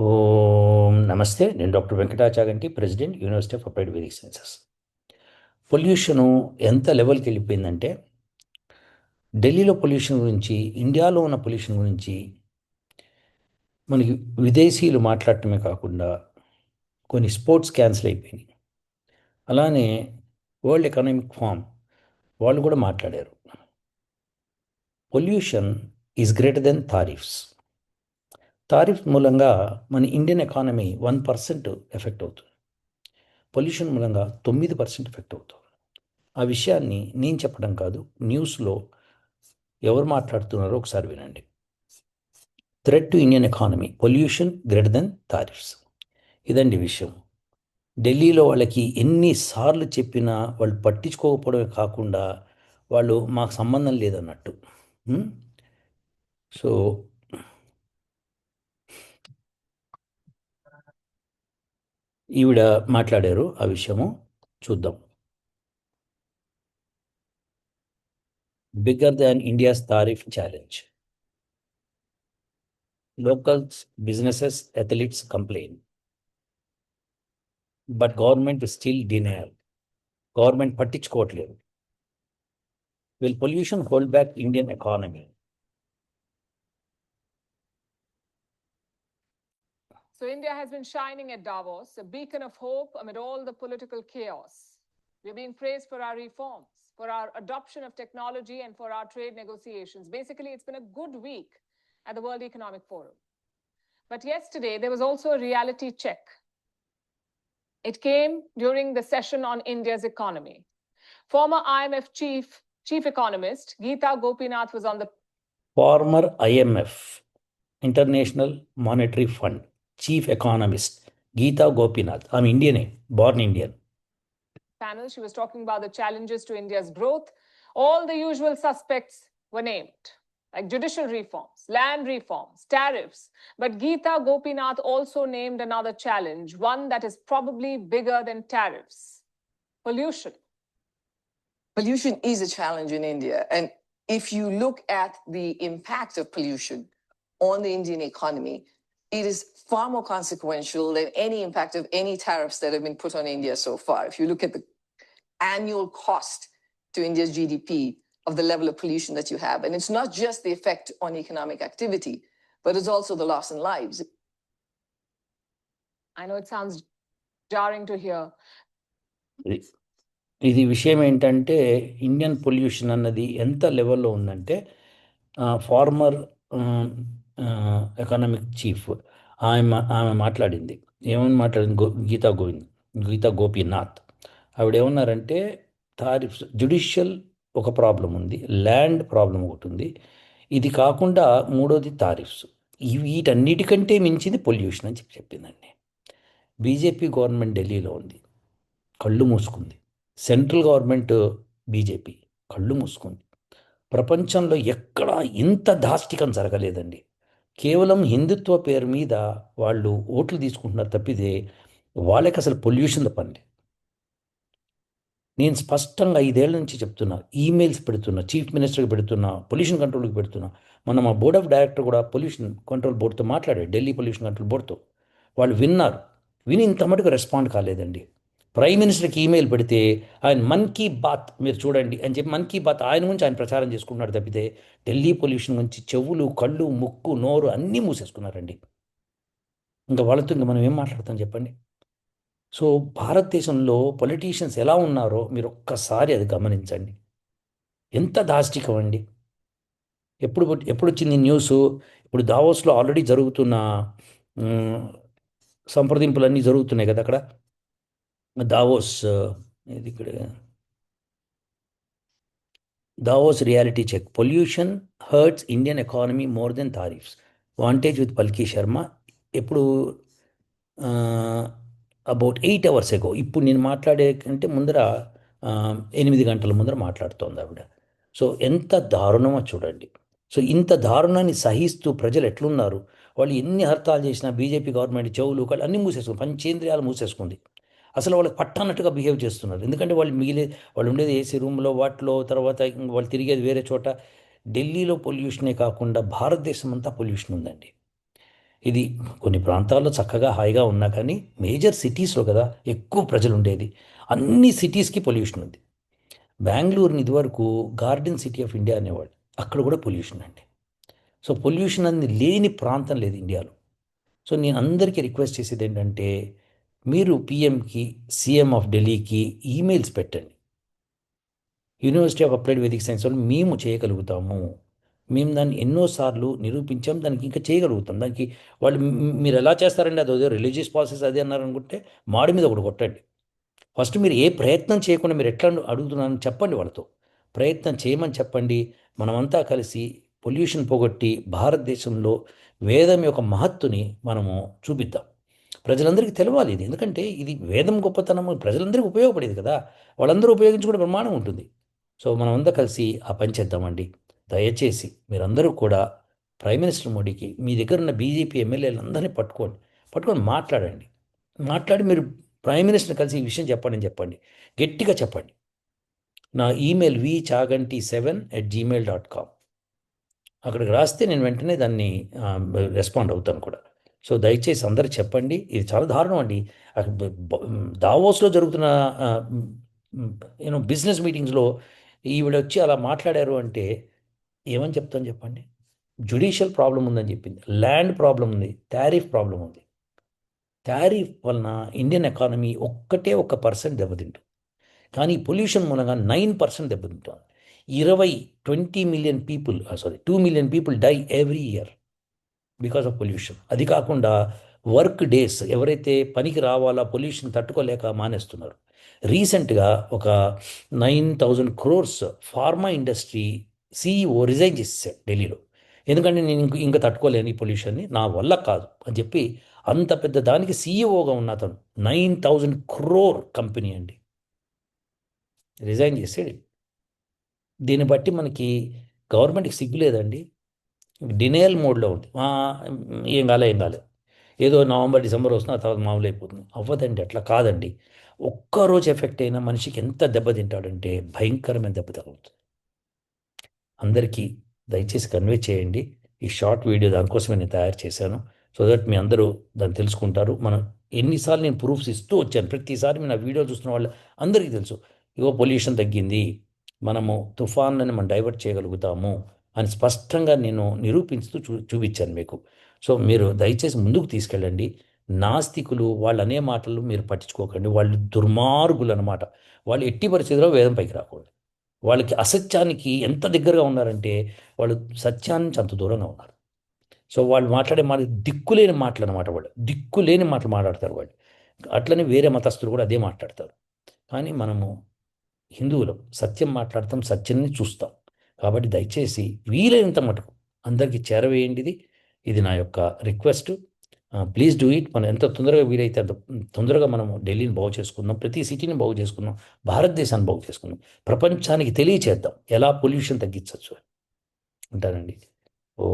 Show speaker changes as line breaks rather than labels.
ఓం నమస్తే నేను doctor Venkata Chaganti president university of applied Vedic sciences pollution ఎంత లెవెల్కి వెళ్ళిపోయిందంటే ఢిల్లీలో పొల్యూషన్ గురించి ఇండియాలో ఉన్న పొల్యూషన్ గురించి మనకి విదేశీయులు మాట్లాడటమే కాకుండా కొన్ని స్పోర్ట్స్ క్యాన్సిల్ అయిపోయినాయి. అలానే వరల్డ్ ఎకనామిక్ ఫామ్ వాళ్ళు కూడా మాట్లాడారు. Pollution is greater than tariffs. Tariff మూలంగా మన Indian economy one percent effect అవుతుంది. పొల్యూషన్ మూలంగా తొమ్మిది పర్సెంట్ ఎఫెక్ట్ అవుతుంది. ఆ విషయాన్ని నేను చెప్పడం కాదు న్యూస్లో ఎవరు మాట్లాడుతున్నారో ఒకసారి వినండి. Threat to Indian economy pollution greater than tariffs. ఇదండి విషయం. ఢిల్లీలో వాళ్ళకి ఎన్నిసార్లు చెప్పినా వాళ్ళు పట్టించుకోకపోవడమే కాకుండా వాళ్ళు మాకు సంబంధం లేదన్నట్టు. సో ఈవిడ మాట్లాడారు ఆ విషయము. చూద్దాం. Bigger than India's tariff challenge locals businesses athletes complain but government still denial government పట్టించుకోవట్లేదు. Will pollution hold back Indian economy
So India has been shining at Davos, a beacon of hope amid all the political chaos. We're being praised for our reforms, for our adoption of technology, and for our trade negotiations. Basically, it's been a good week at the World Economic Forum. But yesterday, there was also a reality check. It came during the session on India's economy. Former IMF chief, chief economist Geeta Gopinath was on the
former IMF, International Monetary Fund, chief economist, Geeta Gopinath. I'm Indian, born Indian.
Panel, she was talking about the challenges to India's growth. All the usual suspects were named, like judicial reforms, land reforms, tariffs. But Geeta Gopinath also named another challenge, one that is probably bigger than tariffs pollution.
Pollution is a challenge in India. And if you look at the impact of pollution on the Indian economy, it is far more consequential than any impact of any tariffs that have been put on India so far. If you look at the annual cost to India's GDP of the level of pollution that you have, and it's not just the effect on economic activity, but it's also the loss in lives.
I know it sounds jarring to hear.
ఇది ఇది విషయం ఏంటంటే Indian pollution అన్నది ఎంత లెవెల్లో ఉందంటే farmer economic chief ఆమె ఆమె మాట్లాడింది. ఏమని మాట్లాడింది? గో గీతా గోవింద్ గీతా గోపీనాథ్. ఆవిడ ఏమన్నారంటే తారిఫ్స్ జుడిషియల్ ఒక ప్రాబ్లం ఉంది ల్యాండ్ ప్రాబ్లం ఒకటి ఉంది. ఇది కాకుండా మూడోది తారిఫ్స్. వీటన్నిటికంటే మించింది పొల్యూషన్ అని చెప్పి చెప్పిందండి. బీజేపీ గవర్నమెంట్ ఢిల్లీలో ఉంది కళ్ళు మూసుకుంది. సెంట్రల్ గవర్నమెంట్ బీజేపీ కళ్ళు మూసుకుంది. ప్రపంచంలో ఎక్కడా ఇంత దాష్టికం జరగలేదండి. కేవలం హిందుత్వ పేరు మీద వాళ్ళు ఓట్లు తీసుకుంటున్నారు తప్పితే వాళ్ళకి అసలు పొల్యూషన్ పని నేను స్పష్టంగా ఐదేళ్ళ నుంచి చెప్తున్నా ఈమెయిల్స్ పెడుతున్నా చీఫ్ మినిస్టర్కి పెడుతున్నా పొల్యూషన్ కంట్రోల్కి పెడుతున్నా. మన మా బోర్డ్ ఆఫ్ డైరెక్టర్ కూడా పొల్యూషన్ కంట్రోల్ బోర్డుతో మాట్లాడాడు ఢిల్లీ పొల్యూషన్ కంట్రోల్ బోర్డుతో. వాళ్ళు విన్నారు. విని ఇంత మటుకు రెస్పాండ్ కాలేదండి. ప్రైమ్ మినిస్టర్కి ఈమెయిల్ పెడితే ఆయన మన్ కీ బాత్ మీరు చూడండి అని చెప్పి మన్ కీ బాత్ ఆయన గురించి ఆయన ప్రచారం చేసుకున్నాడు తప్పితే ఢిల్లీ పొల్యూషన్ గురించి చెవులు కళ్ళు ముక్కు నోరు అన్నీ మూసేసుకున్నారండి. ఇంకా వాళ్ళతో ఇంకా మనం ఏం మాట్లాడతాం చెప్పండి? సో భారతదేశంలో పొలిటీషియన్స్ ఎలా ఉన్నారో మీరు ఒక్కసారి అది గమనించండి. ఎంత దాష్టికం అండి. ఎప్పుడు ఎప్పుడు వచ్చింది న్యూస్? ఇప్పుడు దావోస్లో ఆల్రెడీ జరుగుతున్న సంప్రదింపులన్నీ జరుగుతున్నాయి కదా అక్కడ. దావోస్ ఇది ఇక్కడ? Davos reality check. Pollution hurts Indian economy more than tariffs vantage with Palki Sharma ఎప్పుడు అబౌట్ ఎయిట్ అవర్స్ ఎగో ఇప్పుడు నేను మాట్లాడే కంటే ముందర ఎనిమిది గంటల ముందర మాట్లాడుతోంది ఆవిడ. సో ఎంత దారుణమో చూడండి. సో ఇంత దారుణాన్ని సహిస్తూ ప్రజలు ఎట్లున్నారు? వాళ్ళు ఎన్ని హర్తాలు చేసినా బీజేపీ గవర్నమెంట్ చెవులు కళ్ళు అన్నీ మూసేసుకుంది. పంచేంద్రియాలు మూసేసుకుంది. అసలు వాళ్ళకి పట్టన్నట్టుగా బిహేవ్ చేస్తున్నారు. ఎందుకంటే వాళ్ళు మిగిలే వాళ్ళు ఉండేది ఏసీ రూమ్లో వాటిలో తర్వాత వాళ్ళు తిరిగేది వేరే చోట. ఢిల్లీలో పొల్యూషనే కాకుండా భారతదేశం అంతా పొల్యూషన్ ఉందండి. ఇది కొన్ని ప్రాంతాల్లో చక్కగా హాయిగా ఉన్నా కానీ మేజర్ సిటీస్లో కదా ఎక్కువ ప్రజలు ఉండేది అన్ని సిటీస్కి పొల్యూషన్ ఉంది. బెంగళూరుని ఇదివరకు గార్డెన్ సిటీ ఆఫ్ ఇండియా అనేవాళ్ళు. అక్కడ కూడా పొల్యూషన్ అండి. సో పొల్యూషన్ అనేది లేని ప్రాంతం లేదు ఇండియాలో. సో నేను అందరికీ రిక్వెస్ట్ చేసేది ఏంటంటే మీరు పిఎంకి సీఎం ఆఫ్ ఢిల్లీకి ఈమెయిల్స్ పెట్టండి. University of applied Vedic science వాళ్ళు మేము చేయగలుగుతాము. మేము దాన్ని ఎన్నోసార్లు నిరూపించాం దానికి ఇంకా చేయగలుగుతాం. దానికి వాళ్ళు మీరు ఎలా చేస్తారండి? అదో రిలీజియస్ పాలసీస్ అదే అన్నారు అనుకుంటే మాడి మీద ఒకటి కొట్టండి. ఫస్ట్ మీరు ఏ ప్రయత్నం చేయకుండా మీరు ఎట్లా అడుగుతున్నారని చెప్పండి వాళ్ళతో. ప్రయత్నం చేయమని చెప్పండి. మనమంతా కలిసి పొల్యూషన్ పోగొట్టి భారతదేశంలో వేదం యొక్క మహత్తుని మనము చూపిద్దాం. ప్రజలందరికీ తెలవాలి ఇది. ఎందుకంటే ఇది వేదం గొప్పతనం ప్రజలందరికీ ఉపయోగపడేది కదా. వాళ్ళందరూ ఉపయోగించుకునే ప్రమాణం ఉంటుంది. సో మనం మనమంతా కలిసి ఆ పని చేద్దామండి. దయచేసి మీరందరూ కూడా ప్రైమ్ మినిస్టర్ మోడీకి మీ దగ్గర ఉన్న బీజేపీ ఎమ్మెల్యేలందరినీ పట్టుకోండి. పట్టుకొని మాట్లాడండి. మాట్లాడి మీరు ప్రైమ్ మినిస్టర్ని కలిసి ఈ విషయం చెప్పండి అని చెప్పండి. గట్టిగా చెప్పండి. నా email V Chaganti seven at Gmail dot com అక్కడికి రాస్తే నేను వెంటనే దాన్ని రెస్పాండ్ అవుతాను కూడా. సో దయచేసి అందరు చెప్పండి. ఇది చాలా దారుణం అండి. అక్కడ దావోస్లో జరుగుతున్న యూనో బిజినెస్ మీటింగ్స్లో ఈవిడ వచ్చి అలా మాట్లాడారు అంటే ఏమని చెప్తాను చెప్పండి? జుడిషియల్ ప్రాబ్లం ఉందని చెప్పింది. ల్యాండ్ ప్రాబ్లం ఉంది. టారిఫ్ ప్రాబ్లం ఉంది. టారిఫ్ వలన ఇండియన్ ఎకానమీ ఒక్కటే ఒక్క పర్సెంట్ దెబ్బతింటుంది. కానీ పొల్యూషన్ మూలంగా నైన్ పర్సెంట్ దెబ్బతింటుంది. ఇరవై twenty million people sorry two million people die every year. Because of pollution అది కాకుండా వర్క్ డేస్ ఎవరైతే పనికి రావాలా పొల్యూషన్ తట్టుకోలేక మానేస్తున్నారు. రీసెంట్గా ఒక nine thousand crores pharma industry CEO resign చేసేసాడు ఢిల్లీలో. ఎందుకంటే నేను ఇంక ఇంకా తట్టుకోలేను ఈ పొల్యూషన్ని నా వల్ల కాదు అని చెప్పి అంత పెద్ద దానికి సీఈఓగా ఉన్న అతను నైన్ థౌజండ్ క్రోర్ కంపెనీ అండి. రిజైన్ చేసాడు దీన్ని బట్టి మనకి గవర్నమెంట్కి సిగ్గు లేదండి డినేయల్ మోడ్లో ఉంది. ఏం కాలే ఏం కాలే. ఏదో నవంబర్ డిసెంబర్ వస్తున్నా తర్వాత మామూలు అయిపోతుంది. అవ్వదండి అట్లా కాదండి. ఒక్కరోజు ఎఫెక్ట్ అయినా మనిషికి ఎంత దెబ్బతింటాడంటే భయంకరమైన దెబ్బ తగులుతుంది. అందరికీ దయచేసి కన్వే చేయండి. ఈ షార్ట్ వీడియో దానికోసమే నేను తయారు చేశాను. సో దట్ మీ అందరూ దాన్ని తెలుసుకుంటారు. మనం ఎన్నిసార్లు నేను ప్రూఫ్స్ ఇస్తూ వచ్చాను. ప్రతిసారి మీ ఆ వీడియో చూస్తున్న వాళ్ళు అందరికీ తెలుసు. ఇగో పొల్యూషన్ తగ్గింది. మనము తుఫాన్లను మనం డైవర్ట్ చేయగలుగుతాము. అని స్పష్టంగా నేను నిరూపిస్తూ చూ చూపించాను మీకు. సో మీరు దయచేసి ముందుకు తీసుకెళ్ళండి. నాస్తికులు వాళ్ళు అనే మాటలు మీరు పట్టించుకోకండి. వాళ్ళు దుర్మార్గులు అనమాట వాళ్ళు ఎట్టి పరిస్థితిలో వేదం పైకి రాకూడదు. వాళ్ళకి అసత్యానికి ఎంత దగ్గరగా ఉన్నారంటే వాళ్ళు సత్యాన్ని అంత దూరంగా ఉన్నారు. సో వాళ్ళు మాట్లాడే మాట దిక్కులేని మాటలు అనమాట వాళ్ళు. దిక్కులేని మాటలు మాట్లాడతారు వాళ్ళు. అట్లనే వేరే మతస్థులు కూడా అదే మాట్లాడతారు. కానీ మనము హిందువులం. సత్యం మాట్లాడతాం సత్యాన్ని చూస్తాం. కాబట్టి దయచేసి వీలైనంత మటుకు అందరికీ చేరవేయండిది. ఇది నా యొక్క రిక్వెస్ట్. Please do it. మనం ఎంత తొందరగా వీలైతే అంత తొందరగా మనం ఢిల్లీని బాగు చేసుకుందాం. ప్రతి సిటీని బాగు చేసుకుందాం. భారతదేశాన్ని బాగు చేసుకుందాం. ప్రపంచానికి తెలియచేద్దాం. ఎలా పొల్యూషన్ తగ్గించవచ్చు ఉంటానండి. ఓ